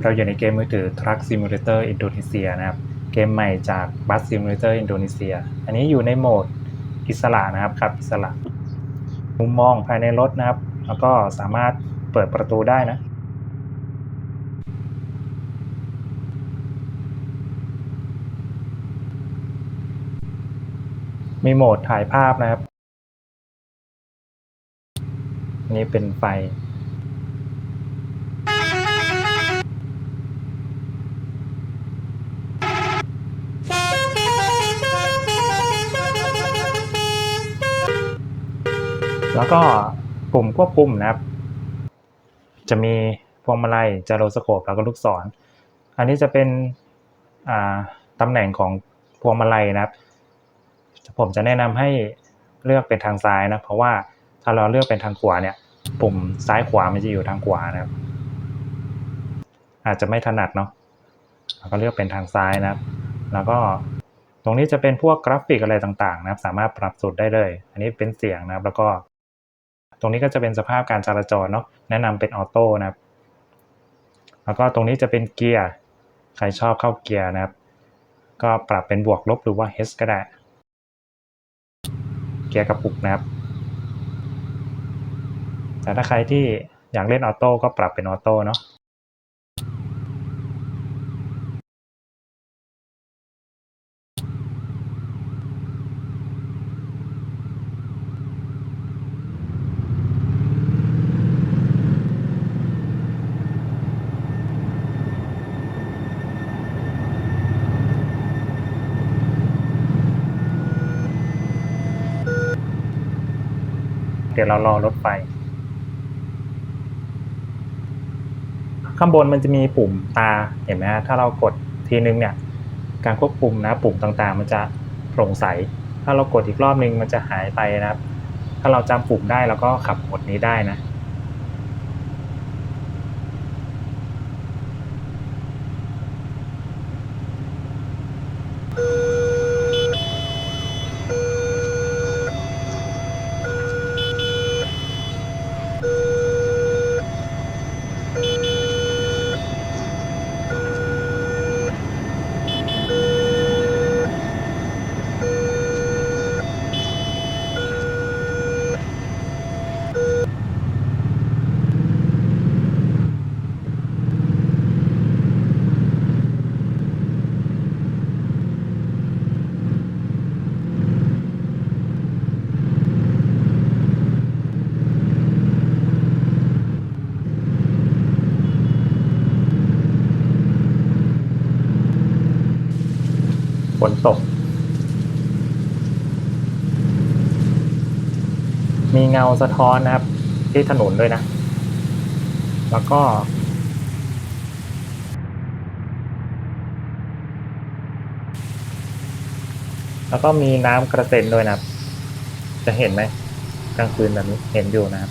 เราอยู่ในเกมมือถือ Truck Simulator Indonesia นะครับ เกมใหม่จาก Bus Simulator Indonesia อันนี้อยู่ในโหมดอิสระนะครับขับอิสระ มุมมองภายในรถนะครับ แล้วก็สามารถเปิดประตูได้นะ มีโหมดถ่ายภาพนะครับนนี้เป็นไฟ แล้วก็ปุ่มควบคุมนะครับ จะมีพวงมาลัยจารโรสโคปแล้วก็ลูกศร อันนี้จะเป็นตำแหน่งของพวงมาลัยนะครับ ผมจะแนะนำให้เลือกเป็นทางซ้ายนะเพราะว่าถ้าเราเลือกเป็นทางขวาเนี่ยปุ่มซ้ายขวามันจะอยู่ทางขวานะครับ อาจจะไม่ถนัดเนาะเราก็เลือกเป็นทางซ้ายนะครับ แล้วก็ตรงนี้จะเป็นพวกกราฟิกอะไรต่างๆ นะครับ สามารถปรับสุดได้เลย อันนี้เป็นเสียงนะครับ แล้วก็ ตรงนี้ก็จะเป็นสภาพการจราจรเนาะแนะนำเป็นออโต้นะครับแล้วก็ตรงนี้จะเป็นเกียร์ใครชอบเข้าเกียร์นะครับ ก็ปรับเป็นบวกลบหรือว่า H ก็ได้เกียร์กระปุกนะครับ แต่ถ้าใครที่อยากเล่นออโต้ก็ปรับเป็นออโต้เนาะ ยวเรารอรถไฟ ข้างบนมันจะมีปุ่มตาเห็นไหมฮะถ้าเรากดทีนึงเนี่ย การควบคุมนะปุ่มต่างๆ มันจะโปร่งใส ถ้าเรากดอีกรอบนึงมันจะหายไปนะครับ ถ้าเราจำปุ่มได้เราก็ขับกดนี้ได้นะ นตก มีเงาสะท้อนนะครับ ที่ถนนด้วยนะ แล้วก็ แล้วก็มีน้ำกระเซ็นด้วยนะครับ จะเห็นไหมกลางคืนแบบนี้เห็นอยู่นะครับ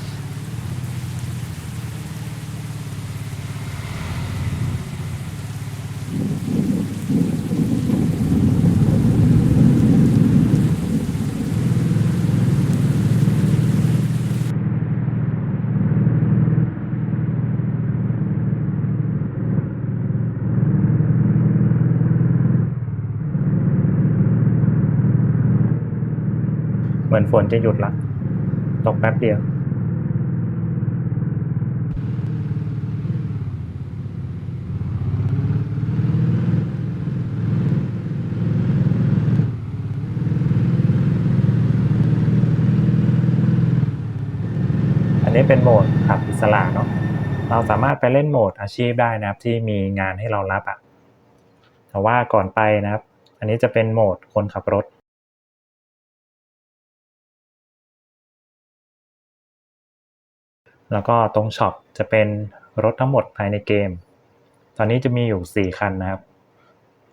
มือนฝนจะหยุดละ ตกแป๊บเดียว อันนี้เป็นโหมดขับอิสระเนาะ เราสามารถไปเล่นโหมดอาชีพได้นะครับ ที่มีงานให้เรารับอะแต่ว่าก่อนไปนะครับ อันนี้จะเป็นโหมดคนขับรถ แล้วก็ตรงช็อปจะเป็นรถทั้งหมดภายในเกม ตอนนี้จะมีอยู่ 4 คันนะครับ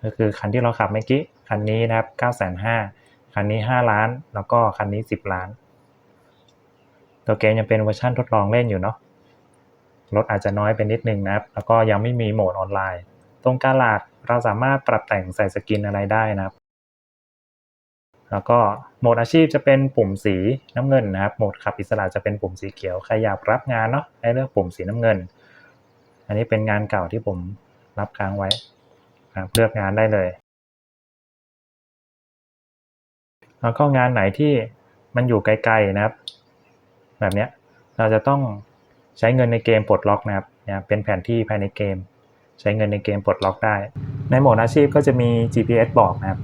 ก็คือคันที่เราขับเมื่อกี้ คันนี้นะครับ 9 5 0 0 0คันนี้ 5 ล้าน แล้วก็คันนี้ 10 ล้าน ตัวเกมยังเป็นเวอร์ชันทดลองเล่นอยู่เนาะ รถอาจจะน้อยไปนิดนึงนะครับ แล้วก็ยังไม่มีโหมดออนไลน์ ตรงกาลาดเราสามารถปรับแต่งใส่สกินอะไรได้นะครับ แล้วก็โหมดอาชีพจะเป็นปุ่มสีน้ำเงินนะครับ โหมดขับอิสระจะเป็นปุ่มสีเขียว ใครอยากรับงานเนาะให้เลือกปุ่มสีน้ำเงิน อันนี้เป็นงานเก่าที่ผมรับค้างไว้นะเลือกงานได้เลย แล้วก็งานไหนที่มันอยู่ไกลๆนะครับ แบบเนี้ยเราจะต้องใช้เงินในเกมปลดล็อกนะครับเป็นแผนที่ภายในเกม ใช้เงินในเกมปลดล็อกได้ ในโหมดอาชีพก็จะมี GPS บอกนะครับ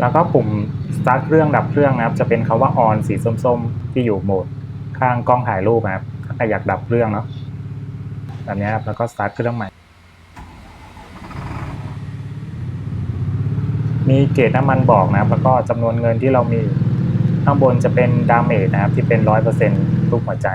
แล้วก็ปุ่ม start เครื่องดับเครื่องนะครับ จะเป็นคาว่า on สีส้มๆ ที่อยู่โหมดข้างกล้องถ่ายรูปนะครับ ถ้าใครอยากดับเครื่องเนาะแบบนี้ครับ แล้วก็ start เครื่องใหม่ มีเกจน้ำมันบอกนะครับ แล้วก็จำนวนเงินที่เรามีข้างบนจะเป็นดาเมจนะครับ ที่เป็นร้อยเปอร์เซ็นต์รูปหัวใจ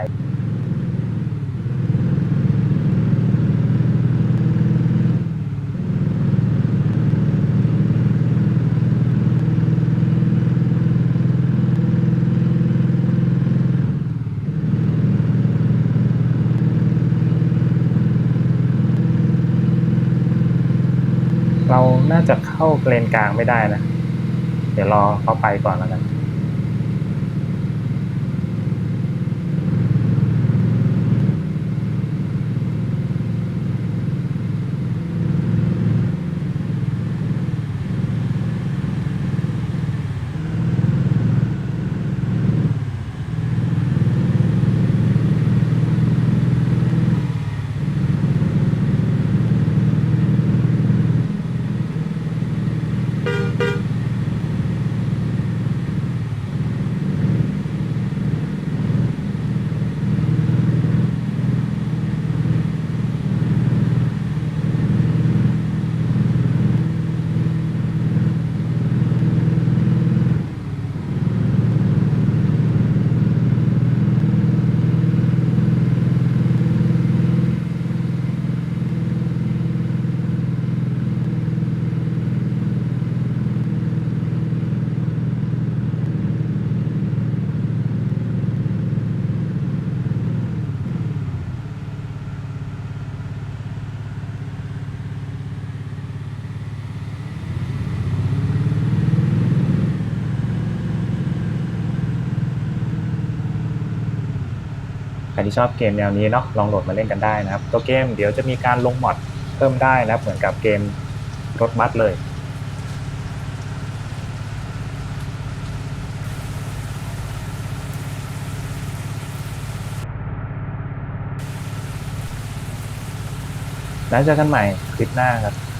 จะเข้าเลนกลางไม่ได้นะ เดี๋ยวรอเขาไปก่อนแล้วกัน ที่ชอบเกมแนวนี้เนาะลองโหลดมาเล่นกันได้นะครับ ตัวเกมเดี๋ยวจะมีการลงมอดเพิ่มได้นะครับ เหมือนกับเกมรถบัสเลยแล้วเจอกันใหม่คลิปหน้าครับ